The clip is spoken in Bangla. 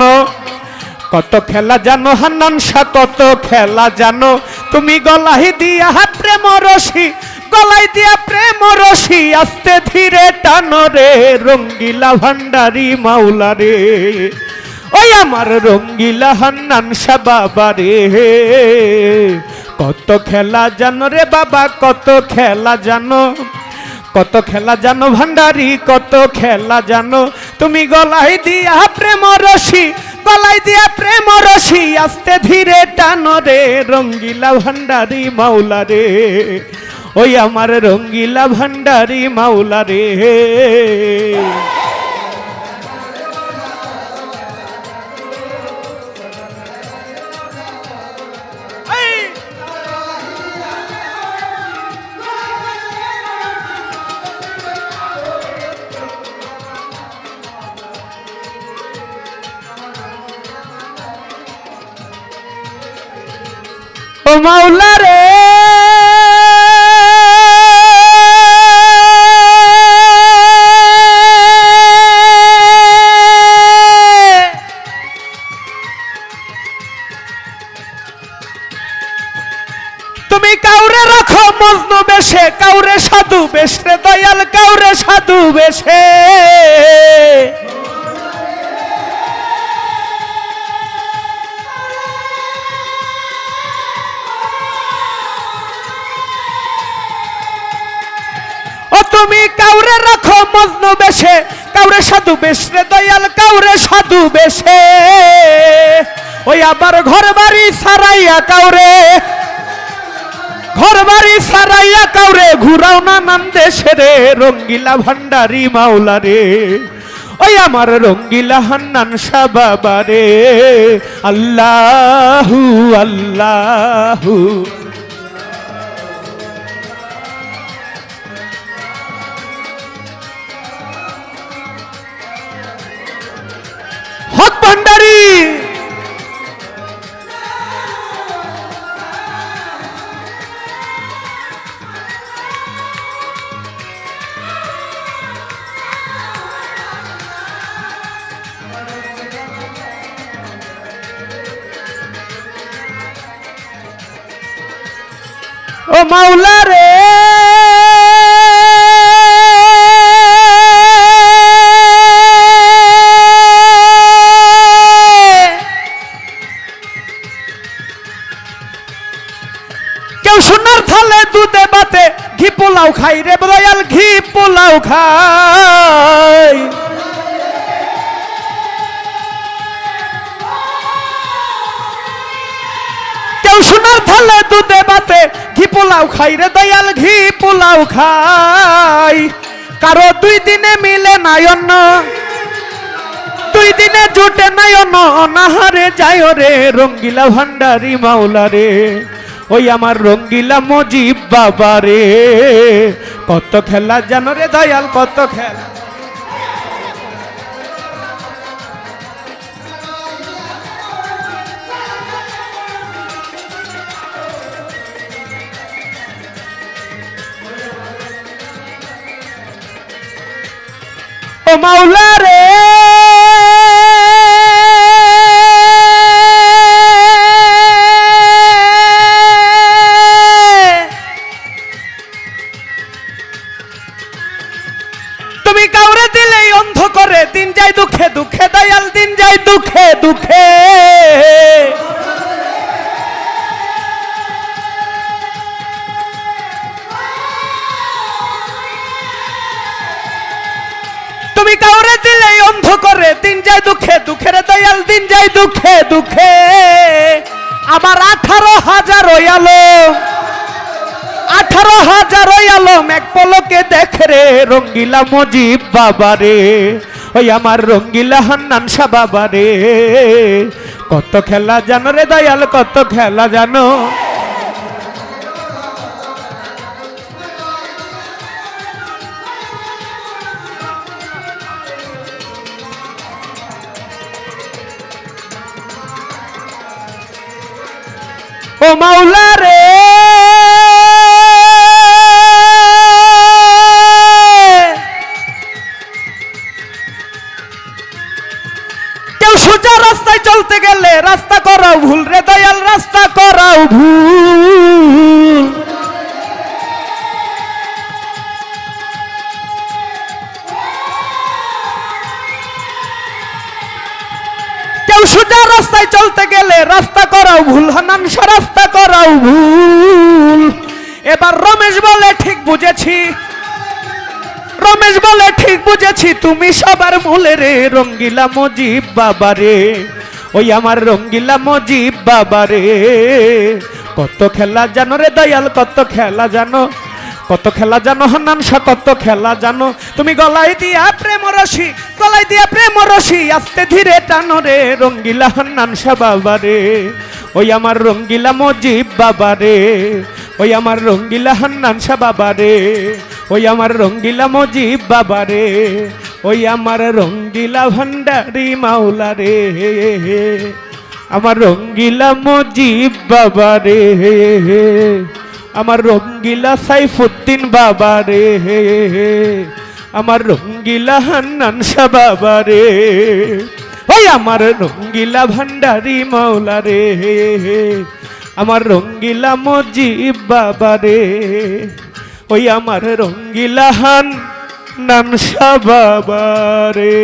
জানো? কত খেলা জানো, হান্নান শাহ কত খেলা জানো? তুমি গলাই দিয়া প্রেম রশি গলাই দিয়া প্রেম রশি আস্তে ধীরে টানো রে রঙ্গিলা ভান্ডারি মাওলা রে। ওই আমার রঙ্গিলা হান্নান শাহ বাবা রে। কত খেলা জানো রে বাবা, কত খেলা জানো? কত খেলা জানো ভান্ডারি, কত খেলা জানো? তুমি গলাই দিয়া প্রেম রসি, গলাই দিয়া প্রেম রসি, আস্তে ধীরে টানো রে রঙ্গিলা ভান্ডারি মাওলা রে। ওই আমার রঙ্গিলা ভান্ডারি মাওলা রে। ও মাওলা রে তুমি কাউরে রাখো মজনু বেশে, কাউরে সাধু বেশে, দয়াল কাউরে সাধু বেশে। তুমি কাউরে রাখো মজনু বেশে, কাউরে সাধু বেশে দয়াল কাউরে সাধু বেশে। ওই আবার ঘর বাড়ি সারাইয়া কাউরে ঘর বাড়ি সারাইয়া কাউরে, ঘুরাও না নাম দেশে রে, রঙ্গিলা ভান্ডারি মাওলা রে। ওই আমার রঙ্গিলা হান্নান শাহ বাবা রে। আল্লাহু আল্লাহু। ও মাওলা রে কেউ সোনার থালে দুধে বাতে ঘি পোলাও খাই রে রয়াল ঘি পোলাও খাই। কেউ সোনার দুধে বাতে, ঘি পোলাও খাই রে দয়াল, ঘি পোলাও খাই। কারও দুই দিনে মিলে নাই অন্য দুই দিনে জুটে নাই অন্য অনাহারে যায় রে রঙ্গিলা ভান্ডারি মাওলা রে। ওই আমার রঙ্গিলা মজিব বাবা রে। কত খেলা জানো রে দয়াল, কত খেলা। ও মাওলা রে তুমি কাউরে দিলেই অন্ধ করে, দিন যাই দুঃখে দুঃখে দয়াল, দিন যাই দুঃখে দুঃখে। করে, দিন যায় দুঃখে, দুঃখের দয়াল দিন যায় দুঃখে দুঃখে। আমার আঠারো হাজার আলো, আঠারো হাজার আলম এক পলকে দেখে রে, রঙ্গিলা মজিব বাবা রে। ওই আমার রঙ্গিলা হান্নান শাহ বাবা রে। কত খেলা জানো রে দয়াল, কত খেলা জানো। মাওলা রে কেউ সুজার রাস্তায় চলতে গেলে রাস্তা করাও ভুল রে দয়াল, রাস্তা করাও ভুল। কেউ সোজা রাস্তায় চলতে গেলে রাস্তা করাও ভুল রাস্তা করাও ভুল। এবার রমেশ বলে, ঠিক বুঝেছি। রমেশ বলে, ঠিক বুঝেছি, তুমি সবার মূলে রে, রঙ্গিলা মজিব বাবা রে। ওই আমার রঙ্গিলা মজিব বাবা রে। কত খেলা জানো রে দয়াল, কত খেলা জানো। কত খেলা জানো হান্নানসা কত খেলা জানো। তুমি গলায় দিয়া প্রেম রসি, গলায় দিয়া প্রেম রসি, আস্তে ধীরে টানো রে, রঙ্গিলা হান্নানসা বাবা রে। ওই আমার রঙ্গিলা মজিব বাবা রে, ওই আমার রঙ্গিলা হান্নানসা বাবা রে, ওই আমার রঙ্গিলা মজিব বাবা রে, ওই আমার রঙ্গিলা ভান্ডারি মাওলা রে, আমার রঙ্গিলা মজিব বাবা রে, আমার রঙ্গিলা সাইফুদ্দিন বাবা রে, আমার রঙ্গিলা হান্নান শাহ বাবা রে। ওই আমার রঙ্গিলা ভান্ডারি মাওলা রে। আমার রঙ্গিলা মজিব বাবা রে। ওই আমার রঙ্গিলা হান নানসা বাবা রে।